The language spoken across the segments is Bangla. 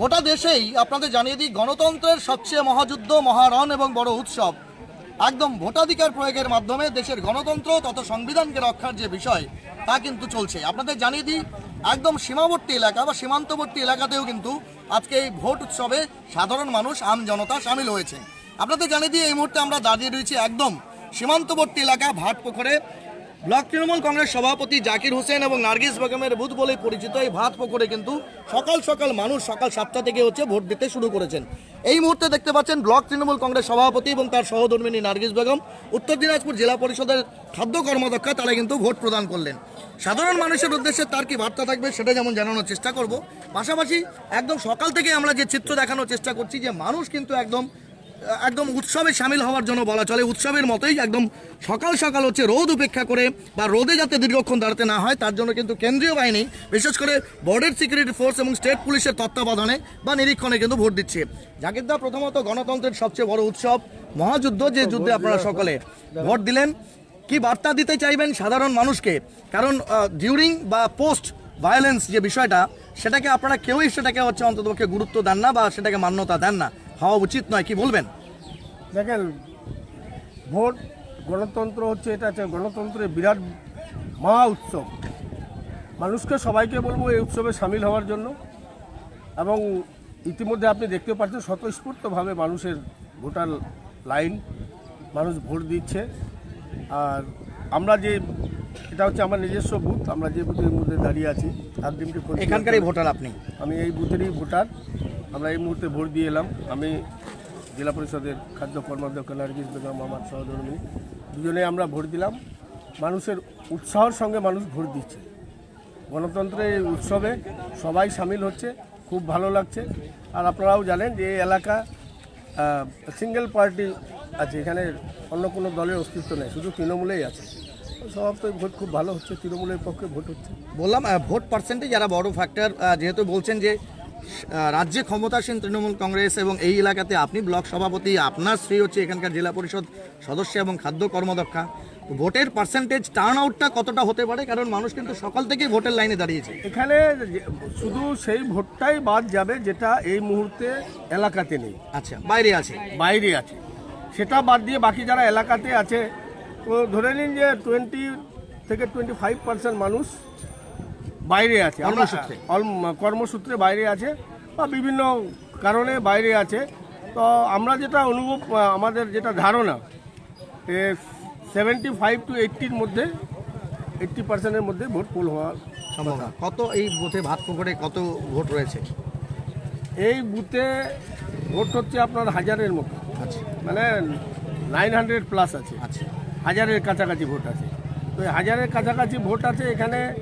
গোটা দেশেই আপনাদের জানিয়ে দিই, গণতন্ত্রের সবচেয়ে মহাযুদ্ধ, মহারণ এবং বড় উৎসব। একদম ভোটাধিকার প্রয়োগের মাধ্যমে দেশের গণতন্ত্র তত সংবিধানকে রক্ষার যে বিষয়, তা কিন্তু চলছে। আপনাদের জানিয়ে দিই, একদম সীমাবর্তী এলাকা বা সীমান্তবর্তী এলাকাতেও কিন্তু আজকে এই ভোট উৎসবে সাধারণ মানুষ, আম জনতা সামিল হয়েছে। আপনাদের জানিয়ে দিই, এই মুহূর্তে আমরা দাঁড়িয়ে রয়েছি একদম সীমান্তবর্তী এলাকা, ভাটপুকুরে। ব্লক তৃণমূল কংগ্রেস সভাপতি জাকির হোসেন এবং নার্গিস বেগমের বুথ বলে পরিচিত এই ভাত পুকুরে কিন্তু সকাল সকাল মানুষ সকাল সাতটা থেকে হচ্ছে ভোট দিতে শুরু করেছেন। এই মুহূর্তে দেখতে পাচ্ছেন ব্লক তৃণমূল কংগ্রেস সভাপতি এবং তার সহধর্মিনী নার্গিস বেগম, উত্তর দিনাজপুর জেলা পরিষদের খাদ্য কর্মদক্ষা তারা কিন্তু ভোট প্রদান করলেন। সাধারণ মানুষের উদ্দেশ্যে তার কি বার্তা থাকবে সেটা যেমন জানানোর চেষ্টা করব। পাশাপাশি একদম সকাল থেকে আমরা যে চিত্র দেখানোর চেষ্টা করছি যে মানুষ কিন্তু একদম একদম উৎসবে সামিল হওয়ার জন্য বলা চলে। উৎসবের মতোই একদম সকাল সকাল হচ্ছে রোদ উপেক্ষা করে বা রোদে যাতে দীর্ঘক্ষণ দাঁড়াতে না হয়, তার জন্য কিন্তু কেন্দ্রীয় বাহিনী, বিশেষ করে বর্ডার সিকিউরিটি ফোর্স এবং স্টেট পুলিশের তত্ত্বাবধানে বা নিরীক্ষণে কিন্তু ভোট দিচ্ছে। জাকিরদা, প্রথমত গণতন্ত্রের সবচেয়ে বড় উৎসব, মহাযুদ্ধ, যে যুদ্ধে আপনারা সকলে ভোট দিলেন। কি বার্তা দিতে চাইবেন সাধারণ মানুষকে? কারণ ডিউরিং বা পোস্ট ভায়োলেন্স যে বিষয়টা, সেটাকে আপনারা কেউই সেটাকে হচ্ছে অন্ততপক্ষে গুরুত্ব দেন না বা সেটাকে মান্যতা দেন না। হওয়া উচিত নয় কি বলবেন? দেখেন ভোট গণতন্ত্র হচ্ছে এটা হচ্ছে গণতন্ত্রের বিরাট মহা উৎসব। মানুষকে সবাইকে বলব এই উৎসবে সামিল হওয়ার জন্য। এবং ইতিমধ্যে আপনি দেখতে পাচ্ছেন স্বতঃস্ফূর্তভাবে মানুষের ভোটার লাইন মানুষ ভোট দিচ্ছে। আর আমরা যে এটা হচ্ছে আমার নিজস্ব বুথ আমরা যে বুথের মধ্যে দাঁড়িয়ে আছি তার একদিনটি এখানকারই ভোটার আপনি? আমি এই বুথেরই ভোটার। আমরা এই মুহূর্তে ভোট দিয়ে এলাম। আমি জেলা পরিষদের খাদ্য কর্মাধ্যক্ষ নার্গিস বেগম আমার সহধর্মী দুজনে আমরা ভোট দিলাম। মানুষের উৎসাহর সঙ্গে মানুষ ভোট দিচ্ছে। গণতন্ত্রের এই উৎসবে সবাই সামিল হচ্ছে, খুব ভালো লাগছে। আর আপনারাও জানেন যে এই এলাকা সিঙ্গেল পার্টি আছে, এখানে অন্য কোনো দলের অস্তিত্ব নেই, শুধু তৃণমূলেই আছে। স্বভাবতই ভোট খুব ভালো হচ্ছে, তৃণমূলের পক্ষে ভোট হচ্ছে। বললাম ভোট পার্সেন্টেজ যারা বড় ফ্যাক্টর যেহেতু বলছেন যে রাজ্যে ক্ষমতাসীন তৃণমূল কংগ্রেস এবং এই এলাকাতে আপনি ব্লক সভাপতি আপনার স্ত্রী হচ্ছে এখানকার জেলা পরিষদ সদস্য এবং খাদ্য কর্মদক্ষা। তো ভোটের পার্সেন্টেজ টার্ন আউটটা কতটা হতে পারে? কারণ মানুষ কিন্তু সকাল থেকেই ভোটের লাইনে দাঁড়িয়েছে। এখানে শুধু সেই ভোটটাই বাদ যাবে যেটা এই মুহূর্তে এলাকাতে নেই। আচ্ছা বাইরে আছে। বাইরে আছে। সেটা বাদ দিয়ে বাকি যারা এলাকাতে আছে তো ধরে নিন যে টোয়েন্টি থেকে টোয়েন্টি ফাইভ পার্সেন্ট মানুষ বাইরে আছে। আমরা- কর্মসূত্রে। বাইরে আছে বা বিভিন্ন কারণে বাইরে আছে। তো আমরা যেটা অনুভব আমাদের যেটা ধারণা সেভেন্টি ফাইভ টু এইট্টির মধ্যে এইট্টি পার্সেন্টের মধ্যে ভোট পোল হওয়ার সম্ভাবনা কত এই বুথে ভাত পুকুরে কত ভোট রয়েছে? এই বুথে ভোট হচ্ছে আপনার হাজারের মতো। আচ্ছা। মানে নাইন হান্ড্রেড প্লাস আছে। আচ্ছা। হাজারের কাছাকাছি ভোট আছে। তো হাজারের কাছাকাছি ভোট আছে এখানে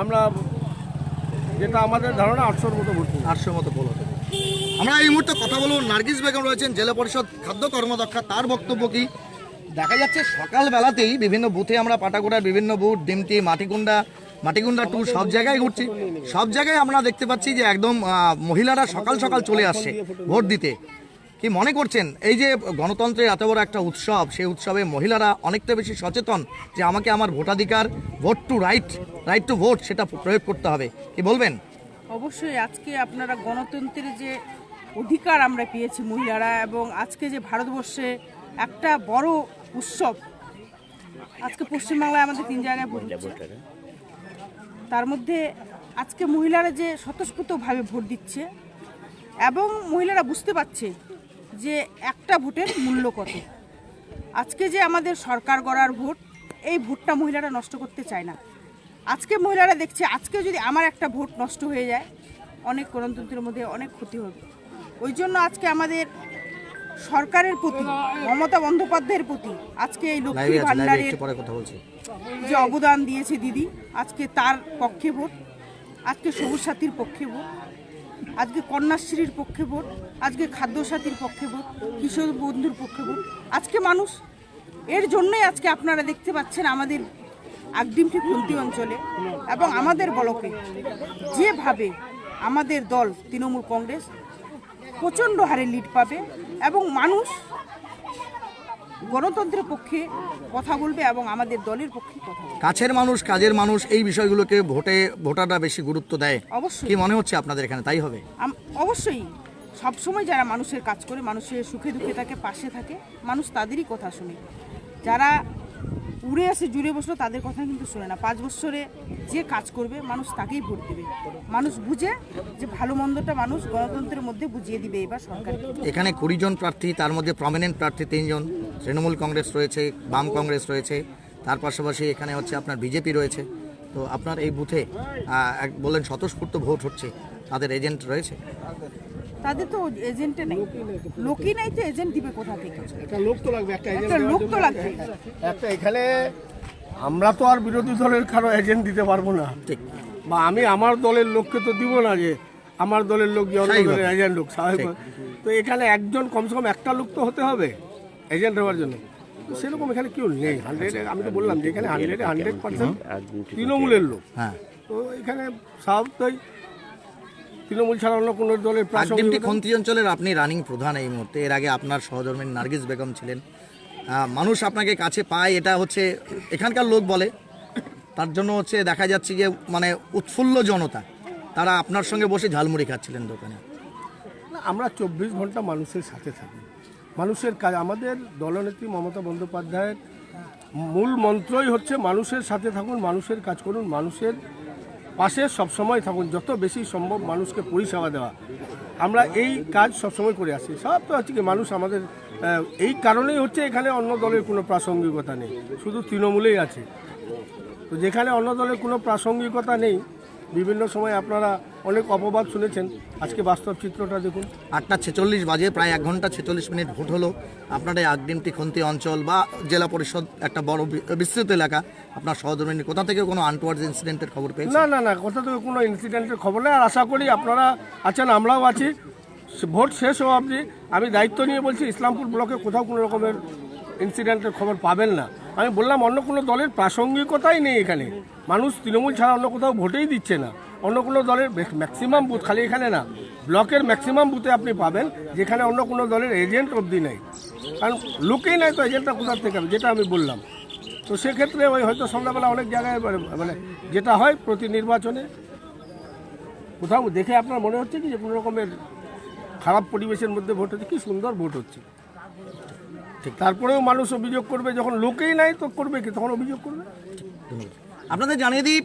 আমরা যেটা আমাদের ধারণা আটশোর মতো ভোট করব। আটশো মতো হতে আমরা এই মুহূর্তে কথা বলব নার্গিস বেগম রয়েছেন, জেলা পরিষদ খাদ্য কর্মদক্ষা তার বক্তব্য কি? দেখা যাচ্ছে সকালবেলাতেই বিভিন্ন বুথে আমরা পাটাগোড়ার বিভিন্ন বুথ, ডিমটি, মাটিকুন্ডা মাটিকুন্ডা টু সব জায়গায় ঘুরছি। সব জায়গায় আমরা দেখতে পাচ্ছি যে একদম মহিলারা সকাল সকাল চলে আসছে ভোট দিতে। কি মনে করছেন? এই যে গণতন্ত্রের এত বড় একটা উৎসব, সেই উৎসবে মহিলারা অনেকটা বেশি সচেতন যে আমাকে আমার ভোটাধিকার vote to right right to vote সেটা প্রয়োগ করতে হবে। কি বলবেন? অবশ্যই আজকে আপনারা গণতন্ত্রের যে অধিকার আমরা পেয়েছি মহিলারা এবং আজকে যে ভারতবর্ষে একটা বড় উৎসব, আজকে পশ্চিমবাংলায় আমাদের তিন জায়গায় ভোট। তার মধ্যে আজকে মহিলারা যে স্বতঃস্ফূর্তভাবে ভোট দিচ্ছে এবং মহিলারা বুঝতে পারছে যে একটা ভোটের মূল্য কত? আজকে যে আমাদের সরকার গড়ার ভোট এই ভোটটা মহিলারা নষ্ট করতে চায় না। আজকে মহিলারা দেখছে আজকে যদি আমার একটা ভোট নষ্ট হয়ে যায় অনেক গণতন্ত্রের মধ্যে অনেক ক্ষতি হবে। ওই জন্য আজকে আমাদের সরকারের প্রতি মমতা বন্দ্যোপাধ্যায়ের প্রতি আজকে এই লক্ষ্মী লাইভে ভান্ডারের যে অবদান দিয়েছে দিদি আজকে তার পক্ষে ভোট আজকে সবুজ সাথীর পক্ষে ভোট। আজকে কন্যাশ্রীর পক্ষে ভোট, আজকে খাদ্যসাথীর পক্ষে ভোট, কিশোর বন্ধুর পক্ষে ভোট। আজকে মানুষ, এর জন্যই আজকে আপনারা দেখতে পাচ্ছেন আমাদের আগডিমটি খুন্তি অঞ্চলে এবং আমাদের বলকে যেভাবে আমাদের দল তৃণমূল কংগ্রেস প্রচণ্ড হারে লিড পাবে এবং মানুষ গণতন্ত্রের পক্ষে কথা বলবে এবং আমাদের দলের পক্ষে কথা বলবে। কাছের মানুষ কাজের মানুষ এই বিষয়গুলোকে ভোটে ভোটাররা বেশি গুরুত্ব দেয়। অবশ্যই। কি মনে হচ্ছে আপনাদের এখানে? তাই হবে? অবশ্যই। সবসময় যারা মানুষের কাজ করে মানুষের সুখে দুঃখে তাকে পাশে থাকে মানুষ তাদেরই কথা শুনে। যারা উড়ে আসে, জুড়ে বসল, তাদের কথা কিন্তু শোনে না। পাঁচ বছরে যে কাজ করবে, মানুষ তাকেই ভোট দেবে। মানুষ বুঝে যে ভালো মন্দটা মানুষ গণতন্ত্রের মধ্যে বুঝিয়ে দিবে এবার সরকারকে এখানে কুড়ি জন প্রার্থী, তার মধ্যে প্রমিনেন্ট প্রার্থী তিনজন। তৃণমূল কংগ্রেস রয়েছে, বাম কংগ্রেস রয়েছে। তার পাশাপাশি এখানে হচ্ছে আপনার বিজেপি রয়েছে। তো আপনার এই বুথে বললেন স্বতঃস্ফূর্ত ভোট হচ্ছে। তাদের এজেন্ট রয়েছে? তাদের তো এজেন্টে নেই। লোকই নাই তো এজেন্ট দিবে কোথা থেকে। একটা লোক তো লাগবে একটা একটা লোক তো লাগবে। একটা এখানে আমরা তো আর বিরোধী দলের কারও এজেন্ট দিতে পারব না। ঠিক। বা আমি আমার দলের লোককে তো দিব না যে আমার দলের লোক যে অন্য দলের এজেন্ট লোক স্বাভাবিক তো এখানে একজন কমসে কম একটা লোক তো হতে হবে এজেন্ট হওয়ার জন্য। তো সেরকম এখানে কেউ নেই হান্ড্রেড আমি তো বললাম যে এখানে হান্ড্রেড হান্ড্রেড পার্সেন্ট তৃণমূলের লোক। হ্যাঁ। তো এখানে স্বাভাবিকই তৃণমূল ছাড়া অন্য কোনো দলের আগডিমটি প্রাসঙ্গিকতা খন্তি অঞ্চলের আপনি রানিং প্রধান এই মুহূর্তে। এর আগে আপনার সহধর্মী নার্গিস বেগম ছিলেন। মানুষ আপনাকে কাছে পায় এটা হচ্ছে এখানকার লোক বলে তার জন্য হচ্ছে দেখা যাচ্ছে যে মানে উৎফুল্ল জনতা। তারা আপনার সঙ্গে বসে ঝালমুড়ি খাচ্ছিলেন দোকানে। আমরা চব্বিশ ঘণ্টা মানুষের সাথে থাকি। মানুষের কাজ আমাদের দলনেত্রী মমতা বন্দ্যোপাধ্যায়ের মূল মন্ত্রই হচ্ছে মানুষের সাথে থাকুন মানুষের কাজ করুন মানুষের পাশে সবসময় থাকুন, যত বেশি সম্ভব মানুষকে পরিষেবা দেওয়া। আমরা এই কাজ সবসময় করে আসি। সব তো হচ্ছে মানুষ আমাদের এই কারণেই হচ্ছে এখানে অন্য দলের কোনো প্রাসঙ্গিকতা নেই। শুধু তৃণমূলেই আছে। তো যেখানে অন্য দলের কোনো প্রাসঙ্গিকতা নেই বিভিন্ন সময় আপনারা অনেক অপবাদ শুনেছেন। আজকে বাস্তব চিত্রটা দেখুন। আটটা ছেচল্লিশ বাজে প্রায় এক ঘণ্টা ছেচল্লিশ মিনিট ভোট হলো। আপনার এই আগডিমটি খন্তি অঞ্চল বা জেলা পরিষদ একটা বড় বিস্তৃত এলাকা। আপনার সহধর্মী কোথা থেকে কোনো আনটোয়ার্ড ইনসিডেন্টের খবর পেয়েছেন? না না না কোথা থেকে কোনো ইনসিডেন্টের খবর নেই। আর আশা করি আপনারা আছেন আমরাও আছি। ভোট শেষ হওয়া অবধি আমি দায়িত্ব নিয়ে বলছি ইসলামপুর ব্লকে কোথাও কোনো রকমের ইনসিডেন্টের খবর পাবেন না। আমি বললাম অন্য কোনো দলের প্রাসঙ্গিকতাই নেই এখানে। মানুষ তৃণমূল ছাড়া অন্য কোথাও ভোটেই দিচ্ছে না। অন্য কোনো দলের ম্যাক্সিমাম বুথ খালি এখানে না। ব্লকের ম্যাক্সিমাম বুথে আপনি পাবেন, যেখানে অন্য কোনো দলের এজেন্ট অবধি নেই। কারণ লোকেই নাই তো এজেন্টটা কোথা থেকে যেটা আমি বললাম। তো সেক্ষেত্রে ওই হয়তো সন্ধ্যাবেলা অনেক জায়গায় মানে- মানে যেটা হয় প্রতি নির্বাচনে। কোথাও দেখে আপনার মনে হচ্ছে কি যে কোনো রকমের খারাপ পরিবেশের মধ্যে ভোট হচ্ছে, কি সুন্দর ভোট হচ্ছে। তারপরেও মানুষ অভিযোগ করবে, যখন লোকেই নাই তো করবে কি? তখন অভিযোগ করবে। আপনাদের জানিয়ে দিই,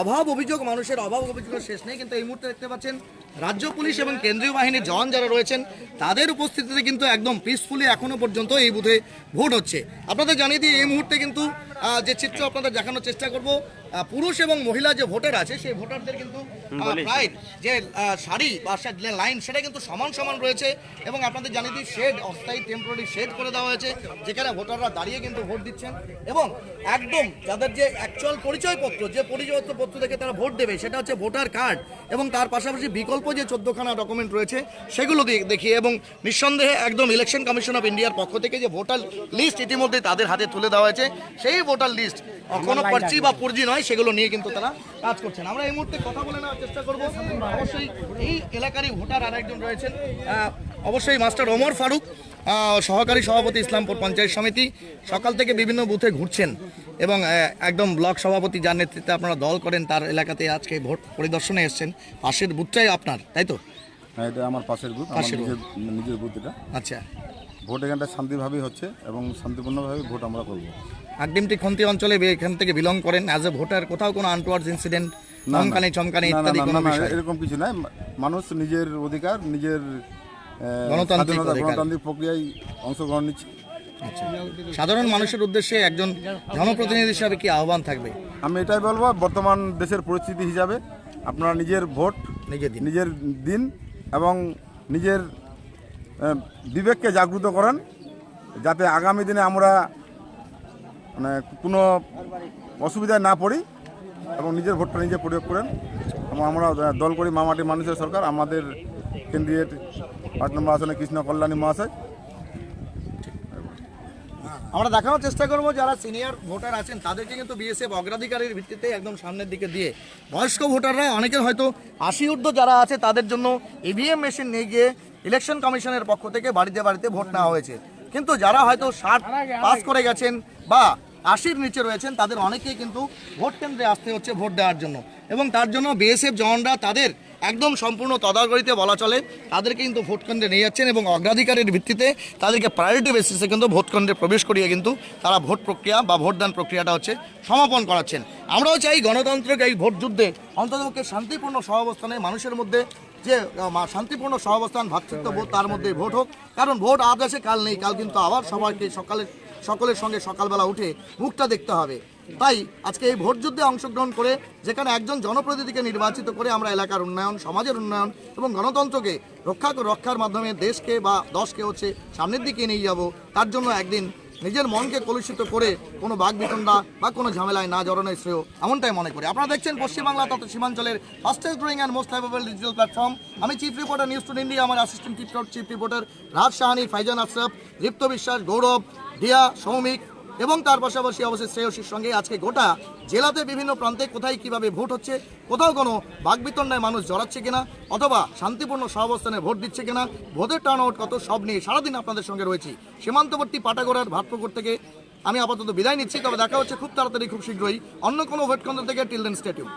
অভাব অভিযোগ, মানুষের অভাব অভিযোগের শেষ নেই, কিন্তু এই মুহূর্তে দেখতে পাচ্ছেন রাজ্য পুলিশ এবং কেন্দ্রীয় বাহিনীর জওয়ান যারা রয়েছেন তাদের উপস্থিতিতে কিন্তু একদম পিসফুলি এখনও পর্যন্ত এই বুথে ভোট হচ্ছে। আপনাদের জানিয়ে দিই এই মুহূর্তে কিন্তু যে চিত্র আপনাদের দেখানোর চেষ্টা করব পুরুষ এবং মহিলা যে ভোটার আছে সেই ভোটারদের কিন্তু প্রায় যে সারি বা লাইন সেটা কিন্তু সমান সমান রয়েছে এবং আপনাদের জানিয়ে দিই শেড অস্থায়ী টেম্পোরারি শেড করে দেওয়া হয়েছে যেখানে ভোটাররা দাঁড়িয়ে কিন্তু ভোট দিচ্ছেন এবং একদম যাদের যে অ্যাকচুয়াল পরিচয়পত্র যে পরিচয়পত্র থেকে তারা ভোট দেবে সেটা হচ্ছে ভোটার কার্ড এবং তার পাশাপাশি বিকল্প যে চোদ্দখানা ডকুমেন্ট রয়েছে সেগুলো দেখি এবং নিঃসন্দেহে একদম ইলেকশন কমিশন অফ ইন্ডিয়ার পক্ষ থেকে যে ভোটার লিস্ট ইতিমধ্যে তাদের হাতে তুলে দেওয়া হয়েছে সেই ভোটার লিস্ট কোনো পার্চি বা পুর্জি নয় সেগুলো নিয়ে কিন্তু তারা কাজ করছেন। আমরা এই মুহূর্তে কথা বলে নেওয়ার চেষ্টা করব। অবশ্যই এই এলাকারই ভোটার আর একজন রয়েছেন অবশ্যই মাস্টার ওমর ফারুক সহকারী সভাপতি ইসলামপুর পঞ্চায়েত সমিতি সকাল থেকে বিভিন্ন বুথে ঘুরছেন এবং একদম ব্লক সভাপতি যার নেতৃত্বে আপনারা দল করেন তার এলাকাতে আজকে ভোট পরিদর্শনে এসেছেন। পাশের বুথটাই আপনার তাই তো? হ্যাঁ এটা আমার পাশের বুথ পাশের নিজের বুথ। এটা। আচ্ছা। ভোট এখানটা শান্তিভাবেই হচ্ছে এবং শান্তিপূর্ণভাবে ভোট আমরা করব। আগডিমটি খন্তি অঞ্চলে এখান থেকে বিলং করেন অ্যাজ এ ভোটার কোথাও কোনো আনটুয়ার্ডস ইনসিডেন্ট। চমকানি চমকানি ইত্যাদি কোনো এরকম কিছু নাই। মানুষ নিজের অধিকার নিজের গণতান্ত্রিক প্রক্রিয়ায় অংশগ্রহণ নিচ্ছে। আচ্ছা। সাধারণ মানুষের উদ্দেশ্যে একজন জনপ্রতিনিধি হিসাবে কি আহ্বান থাকবে? আমি এটাই বলব বর্তমান দেশের পরিস্থিতি হিসাবে আপনারা নিজের ভোট নিজের দিন। নিজের দিন এবং নিজের বিবেককে জাগ্রত করেন যাতে আগামী দিনে আমরা মানে কোনো অসুবিধায় না পড়ি এবং নিজের ভোটটা নিজে প্রয়োগ করেন। এবং আমরা দল করি মামাটি মানুষের সরকার আমাদের কেন্দ্রীয় পাঁচ নম্বর আসনে কৃষ্ণ কল্যাণী মহাশয়। আমরা দেখানোর চেষ্টা করব যারা সিনিয়র ভোটার আছেন তাদেরকে কিন্তু বিএসএফ অগ্রাধিকারের ভিত্তিতে একদম সামনের দিকে দিয়ে বয়স্ক ভোটাররা অনেকের হয়তো আশি ঊর্ধ্ব যারা আছে তাদের জন্য ইভিএম মেশিন নিয়ে গিয়ে ইলেকশন কমিশনের পক্ষ থেকে বাড়িতে বাড়িতে ভোট নেওয়া হয়েছে। কিন্তু যারা হয়তো ষাট পাস করে গেছেন বা আশির নিচে রয়েছেন, তাদের অনেকেই কিন্তু ভোট কেন্দ্রে আসতে হচ্ছে ভোট দেওয়ার জন্য। এবং তার জন্য বিএসএফ জওয়ানরা তাদের একদম সম্পূর্ণ তদারকিতে বলা চলে তাদেরকে কিন্তু ভোট কেন্দ্রে নিয়ে যাচ্ছেন এবং অগ্রাধিকারের ভিত্তিতে তাদেরকে প্রায়োরিটি বেসিসে কিন্তু ভোট কেন্দ্রে প্রবেশ করিয়ে কিন্তু তারা ভোট প্রক্রিয়া বা ভোটদান প্রক্রিয়াটা হচ্ছে সমাপন করাচ্ছেন। আমরাও চাই গণতন্ত্রকে এই ভোট যুদ্ধে অন্ততপক্ষে শান্তিপূর্ণ সহাবস্থানে মানুষের মধ্যে যে শান্তিপূর্ণ সহাবস্থান ভ্রাতৃত্ববোধ তার মধ্যে ভোট হোক। কারণ ভোট আজ আছে, কাল নেই, কাল কিন্তু আবার সবাইকে সকালে সকলের সঙ্গে সকালবেলা উঠে মুখটা দেখতে হবে। তাই আজকে এই ভোট যুদ্ধে অংশগ্রহণ করে, যেখানে একজন জনপ্রতিনিধিকে নির্বাচিত করে আমরা এলাকার উন্নয়ন, সমাজের উন্নয়ন এবং গণতন্ত্রকে রক্ষা, রক্ষার মাধ্যমে দেশকে বা দশকে হচ্ছে সামনের দিকে নিয়ে যাব, তার জন্য একদিন নিজের মনকে কলুষিত করে কোনো বাঘ বিতন্ডা বা কোনো ঝামেলায় না জড়ানোর শ্রেয়, এমনটাই মনে করি। আপনারা দেখছেন পশ্চিমবাংলা তথা সীমাঞ্চলের fastest growing and most liveable digital platform. আমি chief reporter News to India আমার assistant chief chief reporter Raj Sahani Faizan Ashraf, Dipta Biswas, Gaurab, Diya, Soumik এবং তার পাশাপাশি অবশ্যই শ্রেয়সীর সঙ্গে আজকে গোটা জেলাতে বিভিন্ন প্রান্তে কোথায় কীভাবে ভোট হচ্ছে, কোথাও কোনো বাগবিতণ্ডায় মানুষ জড়াচ্ছে কিনা, অথবা শান্তিপূর্ণ সহাবস্থানে ভোট দিচ্ছে কিনা, ভোটের টার্ন আউট কত, সব নিয়ে সারাদিন আপনাদের সঙ্গে রয়েছি। সীমান্তবর্তী পাটাগোড়ার ভাটপুকুর থেকে আমি আপাতত বিদায় নিচ্ছি, তবে দেখা হচ্ছে খুব তাড়াতাড়ি, খুব শীঘ্রই অন্য কোনো ভোট কেন্দ্র থেকে টিল দেন স্টেটিউম